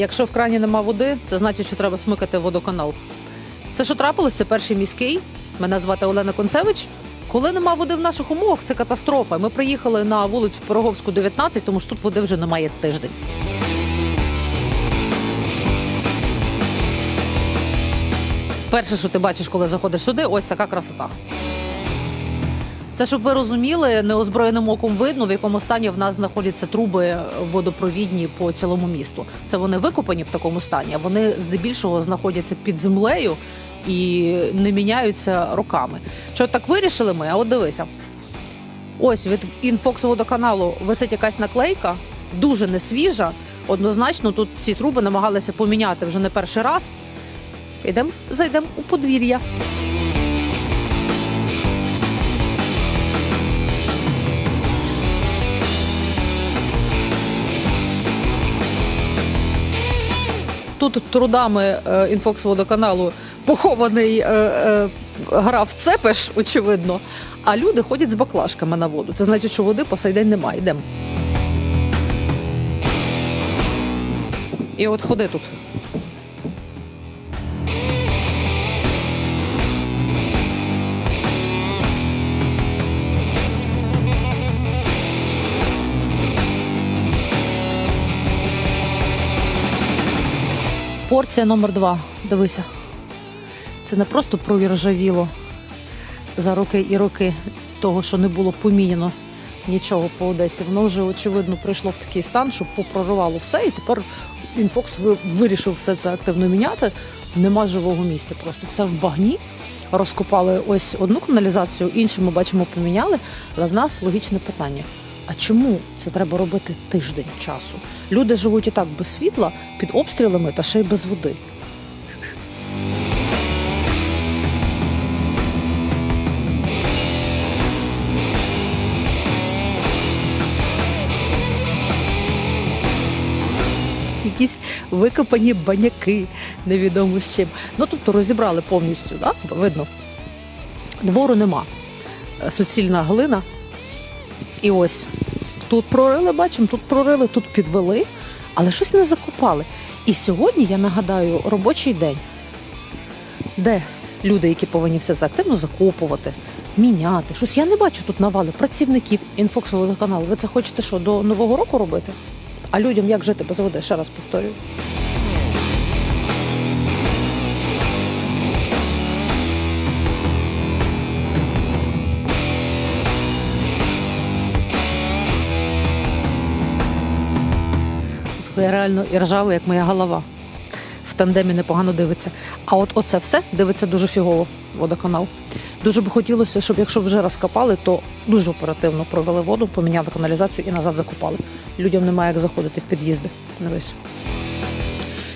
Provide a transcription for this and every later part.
якщо в крані нема води, це значить, що треба смикати водоканал. Це що трапилось? Це перший міський. Мене звати Олена Концевич. Коли нема води в наших умовах, це катастрофа. Ми приїхали на вулицю Пироговську, 19, тому що тут води вже немає тиждень. Перше, що ти бачиш, коли заходиш сюди, ось така красота. Це щоб ви розуміли, неозброєним оком видно, в якому стані в нас знаходяться труби водопровідні по цілому місту. Це вони викопані в такому стані. а Вони здебільшого знаходяться під землею і не міняються роками. Що так вирішили ми? А от дивися. Ось від інфокс водоканалу висить якась наклейка, дуже несвіжа. Однозначно, тут ці труби намагалися поміняти вже не перший раз. Підемо, зайдемо у подвір'я. Тут трудами е, інфокс похований е, е, граф Цепеш, очевидно. А люди ходять з баклажками на воду. Це значить, що води по сей день немає. Йдемо. І от ходи тут. Порція номер два. Дивися. Це не просто провіржавіло за роки і роки того, що не було поміняно нічого по Одесі. Воно вже, очевидно, прийшло в такий стан, що попроривало все, і тепер інфокс вирішив все це активно міняти. Нема живого місця, просто все в багні. Розкопали ось одну каналізацію, іншу ми бачимо, поміняли. Але в нас логічне питання: а чому це треба робити тиждень часу? Люди живуть і так без світла, під обстрілами та ще й без води. Якісь викопані баняки, невідомо з чим. Ну тобто розібрали повністю, да? видно. Двору нема. Суцільна глина. І ось тут прорили, бачимо, тут прорили, тут підвели, але щось не закопали. І сьогодні, я нагадаю, робочий день, де люди, які повинні все це активно закопувати, міняти. Щось я не бачу тут навали працівників інфокс водоканалу. Ви це хочете що, до Нового року робити? А людям як жити без води? Ще раз повторюю. Слухай, реально і ржавий, як моя голова. В тандемі непогано дивиться. А от оце все дивиться дуже фігово водоканал. Дуже би хотілося, щоб якщо вже розкопали, то дуже оперативно провели воду, поміняли каналізацію і назад закопали. Людям немає як заходити в під'їзди. Дивись.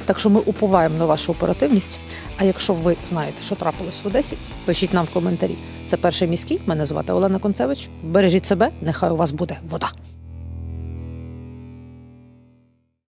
Так що ми уповаємо на вашу оперативність. А якщо ви знаєте, що трапилось в Одесі, пишіть нам в коментарі. Це перший міський. Мене звати Олена Концевич. Бережіть себе, нехай у вас буде вода.